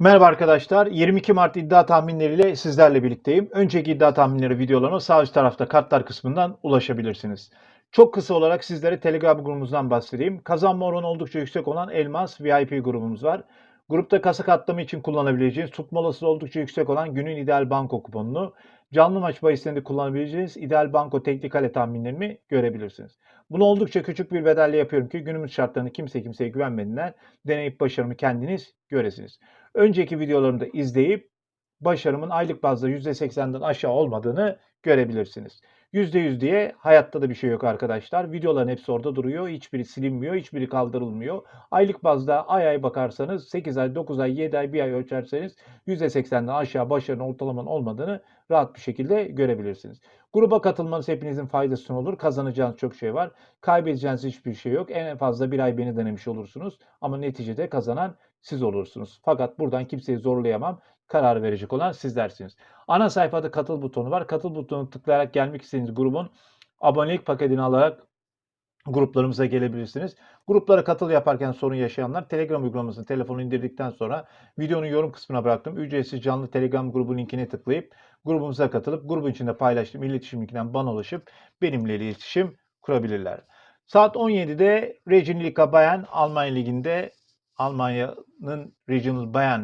Merhaba arkadaşlar. 22 Mart iddia tahminleriyle sizlerle birlikteyim. Önceki iddia tahminleri videolarına sağ üst tarafta kartlar kısmından ulaşabilirsiniz. Çok kısa olarak sizlere Telegram grubumuzdan bahsedeyim. Kazanma oranı oldukça yüksek olan Elmas VIP grubumuz var. Grupta kasa katlama için kullanabileceğiniz, tutma olasılığı oldukça yüksek olan günün ideal banko kuponunu, canlı maç bahislerinde kullanabileceğiniz ideal banko teknik kale tahminlerimi görebilirsiniz. Bunu oldukça küçük bir bedelle yapıyorum ki günümüz şartlarında kimse kimseye güvenmediğinden deneyip başarımı kendiniz göresiniz. Önceki videolarımı da izleyip başarımın aylık bazda %80'den aşağı olmadığını görebilirsiniz. %100 diye hayatta da bir şey yok arkadaşlar. Videoların hepsi orada duruyor. Hiçbiri silinmiyor, hiçbiri kaldırılmıyor. Aylık bazda ay ay bakarsanız 8 ay, 9 ay, 7 ay, 1 ay ölçerseniz %80'den aşağı başarının ortalamanın olmadığını rahat bir şekilde görebilirsiniz. Gruba katılmanız hepinizin faydasına olur. Kazanacağınız çok şey var. Kaybedeceğiniz hiçbir şey yok. En fazla bir ay beni denemiş olursunuz. Ama neticede kazanan siz olursunuz. Fakat buradan kimseyi zorlayamam. Karar verecek olan sizlersiniz. Ana sayfada katıl butonu var. Katıl butonuna tıklayarak gelmek istediğiniz grubun abonelik paketini alarak gruplarımıza gelebilirsiniz. Gruplara katıl yaparken sorun yaşayanlar Telegram uygulamasını telefonu indirdikten sonra videonun yorum kısmına bıraktım. Ücretsiz canlı Telegram grubu linkine tıklayıp grubumuza katılıp grubun içinde paylaştığım iletişim linkinden bana ulaşıp benimle iletişim kurabilirler. Saat 17'de Regionalliga Bayern Almanya Ligi'nde Almanya'nın Regional Bayern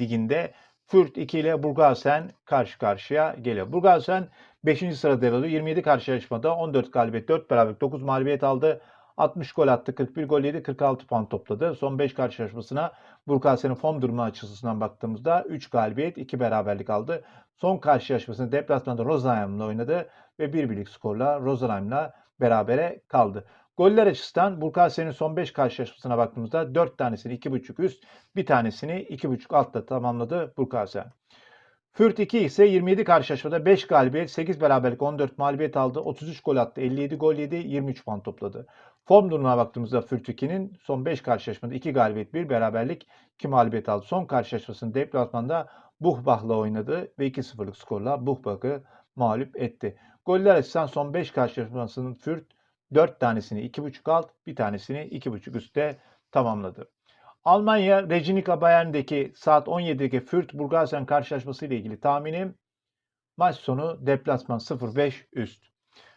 Ligi'nde Fürth 2 ile Burghausen karşı karşıya geliyor. Burghausen 5. sırada yer alıyor. 27 karşılaşmada 14 galibiyet, 4 beraberlik, 9 mağlubiyet aldı. 60 gol attı, 41 gol yedi, 46 puan topladı. Son 5 karşılaşmasına Burghausen'in form durumu açısından baktığımızda 3 galibiyet, 2 beraberlik aldı. Son karşılaşmasını deplasmanda Rosenheim'la oynadı ve 1 birlik skorla Rosenheim'la berabere kaldı. Goller açısından Burkasyen'in son 5 karşılaşmasına baktığımızda 4 tanesini 2.5 üst, bir tanesini 2.5 altta tamamladı Burkasyen. Fürt 2 ise 27 karşılaşmada 5 galibiyet, 8 beraberlik, 14 mağlubiyet aldı. 33 gol attı, 57 gol yedi, 23 puan topladı. Form durumuna baktığımızda Fürt 2'nin son 5 karşılaşmada 2 galibiyet, 1 beraberlik, 2 mağlubiyet aldı. Son karşılaşmasını deplasmanda Buchbach'la oynadı ve 2-0'lık skorla Buchbach'ı mağlup etti. Goller açısından son 5 karşılaşmasının Fürt 4 tanesini 2.5 alt, bir tanesini 2.5 üstte tamamladı. Almanya Regionalliga Bayern'deki saat 17'deki Fürth Burghausen karşılaşması ile ilgili tahminim maç sonu deplasman 0-5 üst.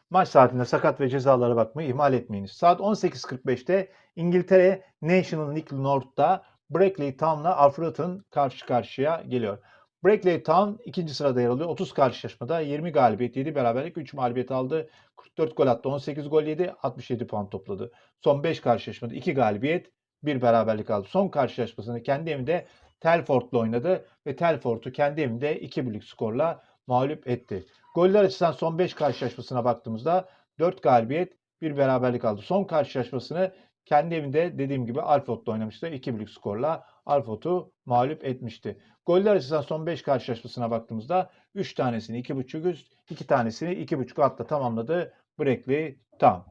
Maç saatinde sakat ve cezalara bakmayı ihmal etmeyiniz. Saat 18.45'te İngiltere National League North'ta Brackley Town'la Alfredton karşı karşıya geliyor. Brackley Town ikinci sırada yer alıyor. 30 karşılaşmada 20 galibiyet, 7 beraberlik, 3 mağlubiyet aldı. 44 gol attı, 18 gol yedi, 67 puan topladı. Son 5 karşılaşmada 2 galibiyet, 1 beraberlik aldı. Son karşılaşmasını kendi evinde Telford'la oynadı ve Telford'u kendi evinde 2 birlik skorla mağlup etti. Goller açısından son 5 karşılaşmasına baktığımızda 4 galibiyet, 1 beraberlik aldı. Son karşılaşmasını kendi evinde dediğim gibi Alfot'la oynamıştı. 2 birlik skorla Alfot'u mağlup etmişti. Goller açısından son 5 karşılaşmasına baktığımızda 3 tanesini 2.5 üst, 2 tanesini 2.5 altta tamamladı Brackley Town.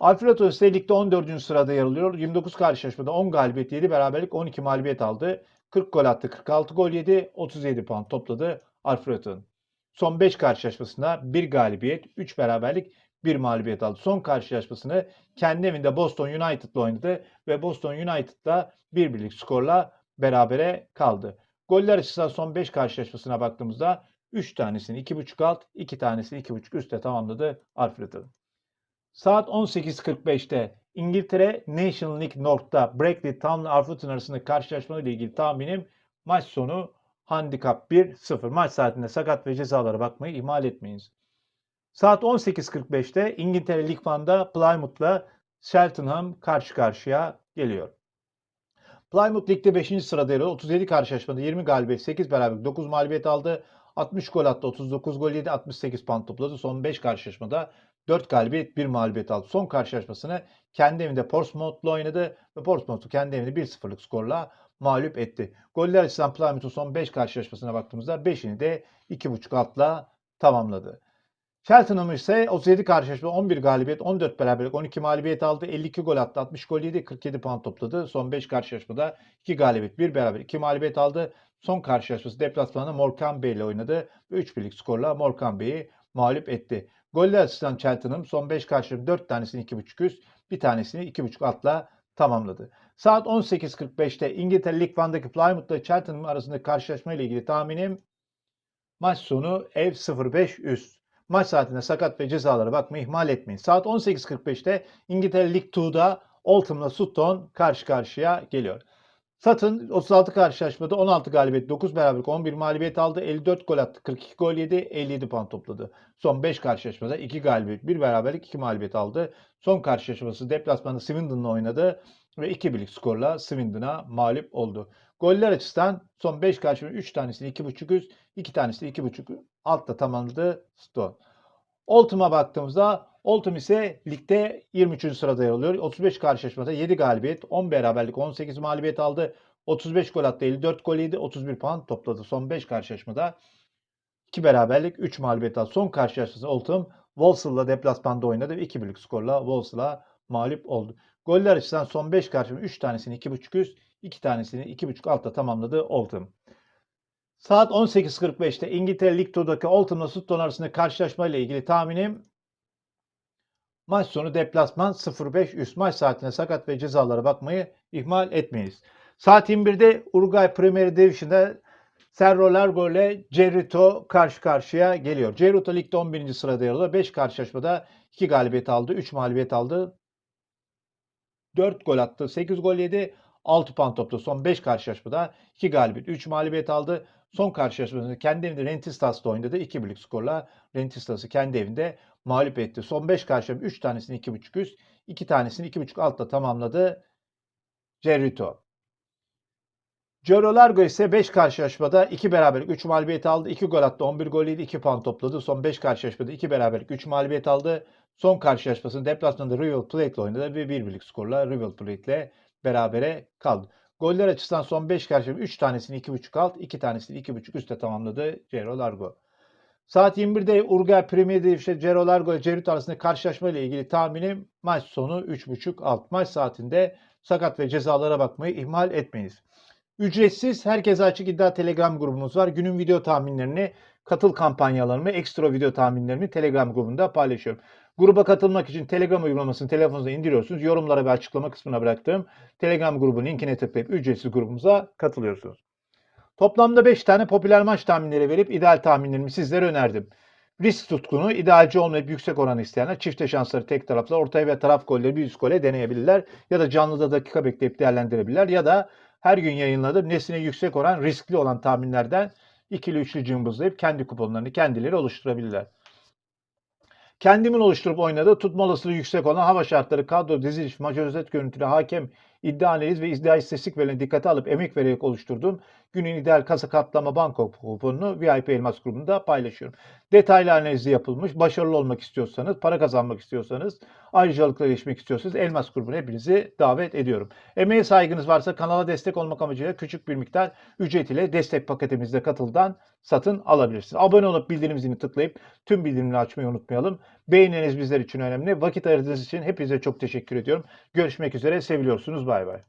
Alfredo ise ligde 14. sırada yer alıyor. 29 karşılaşmada 10 galibiyet, 7 beraberlik, 12 mağlubiyet aldı. 40 gol attı, 46 gol yedi, 37 puan topladı Alfredo'nun. Son 5 karşılaşmasında 1 galibiyet, 3 beraberlik, 1 mağlubiyet aldı. Son karşılaşmasını kendi evinde Boston United'la oynadı ve Boston United'la 1 birlik skorla berabere kaldı. Goller açısından son 5 karşılaşmasına baktığımızda 3 tanesini 2.5 alt, 2 tanesini 2.5 üstte tamamladı Alfred'ın. Saat 18.45'te İngiltere National League North'ta Brackley Town ile Alfred'ın arasındaki karşılaşma ile ilgili tahminim maç sonu handikap 1-0. Maç saatinde sakat ve cezalara bakmayı ihmal etmeyiniz. Saat 18.45'te İngiltere League One'da Plymouth'la Cheltenham karşı karşıya geliyor. Plymouth ligde 5. sırada yer alıyor. 37 karşılaşmada 20 galibiyet, 8 beraberlik, 9 mağlubiyet aldı. 60 gol attı, 39 gol yedi, 68 puan topladı. Son 5 karşılaşmada 4 galibiyet, 1 mağlubiyet aldı. Son karşılaşmasını kendi evinde Portsmouth'la oynadı ve Portsmouth'u kendi evinde 1-0'lık skorla mağlup etti. Goller açısından Plymouth'un son 5 karşılaşmasına baktığımızda 5'ini de 2.5 altla tamamladı. Cheltenham ise 37 karşılaşma 11 galibiyet, 14 beraberlik, 12 mağlubiyet aldı. 52 gol attı, 60 gol yedi, 47 puan topladı. Son 5 karşılaşmada 2 galibiyet, 1 beraber, 2 mağlubiyet aldı. Son karşılaşması deplasmanda Morecambe ile oynadı ve 3 birlik skorla Morecambe'yi mağlup etti. Goller açısından Cheltenham son 5 karşılaşma 4 tanesini 2.5 üst, bir tanesini 2.5 altla tamamladı. Saat 18.45'te İngiltere Lig 1'daki Plymouth'la Cheltenham arasındaki karşılaşma ile ilgili tahminim maç sonu ev 0-5 üst. Maç saatinde sakat ve cezalara bakmayı ihmal etmeyin. Saat 18.45'te İngiltere Lig 2'da Oldham'la Sutton karşı karşıya geliyor. Sutton 36 karşılaşmada 16 galibiyet, 9 beraberlik, 11 mağlubiyet aldı. 54 gol attı, 42 gol yedi, 57 puan topladı. Son 5 karşılaşmada 2 galibiyet, 1 beraberlik, 2 mağlubiyet aldı. Son karşılaşması deplasmanda Swindon'la oynadı ve 2 birlik skorla Swindon'a mağlup oldu. Goller açısından son 5 karşılaşmada 3 tanesini 2.5 üst, 2 tanesini 2.5 altta tamamladı Stone. Oldham'a baktığımızda Oldham ise ligde 23. sırada yer alıyor. 35 karşılaşmada 7 galibiyet, 10 beraberlik, 18 mağlubiyet aldı. 35 gol attı, 54 gol yedi, 31 puan topladı. Son 5 karşılaşmada 2 beraberlik, 3 mağlubiyet aldı. Son karşılaşması Oldham Walsall'la deplasmanda oynadı ve 2 birlik skorla Walsall'a mağlup oldu. Goller açısından son 5 karşılaşmada 3 tanesini 2.5 üst, 2 tanesini 2.5 altta tamamladı Oldham. Saat 18.45'te İngiltere Lig 2'daki Oldham'la Sutton arasında karşılaşma ile ilgili tahminim maç sonu deplasman 0-5 üst maç saatine sakat ve cezalara bakmayı ihmal etmeyiz. Saat 21'de Uruguay Premier Division'da Cerro Largo ile Cerrito karşı karşıya geliyor. Cerrito ligde 11. sırada yer alıyor. 5 karşılaşmada 2 galibiyet aldı, 3 mağlubiyet aldı. 4 gol attı, 8 gol yedi, 6 puan topladı. Son 5 karşılaşmada 2 galibiyet, 3 mağlubiyet aldı. Son karşılaşmasında kendi evinde Rentistas'ta oynadı. 2 birlik skorla Rentistas'ı kendi evinde mağlup etti. Son 5 karşılaşma 3 tanesini 2.5 üst, 2 tanesini 2.5 altta tamamladı Cerrito. Cerro Largo ise 5 karşılaşmada 2 beraberlik 3 mağlubiyet aldı. 2 gol attı 11 gol yedi 2 puan topladı. Son 5 karşılaşmada 2 beraberlik 3 mağlubiyet aldı. Son karşılaşmasını deplasmanda River Plate ile oynadı ve 1 birlik skorla River Plate ile berabere kaldı. Goller açısından son 5 karşılaşma 3 tanesini 2.5 alt, 2 tanesini 2.5 üstte tamamladı Cerro Largo. Saat 21'de Uruguay Premier Division Cerro Largo ile Cerrito arasında karşılaşma ile ilgili tahminim maç sonu 3.5 alt. Maç saatinde sakat ve cezalara bakmayı ihmal etmeyiz. Ücretsiz herkese açık iddia Telegram grubumuz var. Günün video tahminlerini, katıl kampanyalarımı, ekstra video tahminlerimi Telegram grubunda paylaşıyorum. Gruba katılmak için Telegram uygulamasını telefonunuza indiriyorsunuz. Yorumlara ve açıklama kısmına bıraktığım Telegram grubun linkine tıklayıp ücretsiz grubumuza katılıyorsunuz. Toplamda 5 tane popüler maç tahminleri verip ideal tahminlerimi sizlere önerdim. Risk tutkunu, idealci olmayıp yüksek oran isteyenler çifte şansları tek tarafla ortaya ve taraf golleri bir üst gole deneyebilirler. Ya da canlıda dakika bekleyip değerlendirebilirler. Ya da her gün yayınladığım nesine yüksek oran riskli olan tahminlerden ikili üçlü cımbızlayıp kendi kuponlarını kendileri oluşturabilirler. Kendimin oluşturup oynadığı tutma olasılığı yüksek olan hava şartları, kadro, diziliş, maç özet görüntülü, hakem, iddia ve iddia istatistik verilerini dikkate alıp emek vererek oluşturduğum günün ideal kasa katlama banko kuponunu VIP Elmas grubunda paylaşıyorum. Detaylı analizi yapılmış. Başarılı olmak istiyorsanız, para kazanmak istiyorsanız, ayrıcalıkla erişmek istiyorsanız Elmas grubuna hepinizi davet ediyorum. Emeğe saygınız varsa kanala destek olmak amacıyla küçük bir miktar ücret ile destek paketimizde katıldan satın alabilirsiniz. Abone olup bildirim zilini tıklayıp tüm bildirimleri açmayı unutmayalım. Beğeniniz bizler için önemli. Vakit ayırdığınız için hepinize çok teşekkür ediyorum. Görüşmek üzere. Seviliyorsunuz. Bay bay.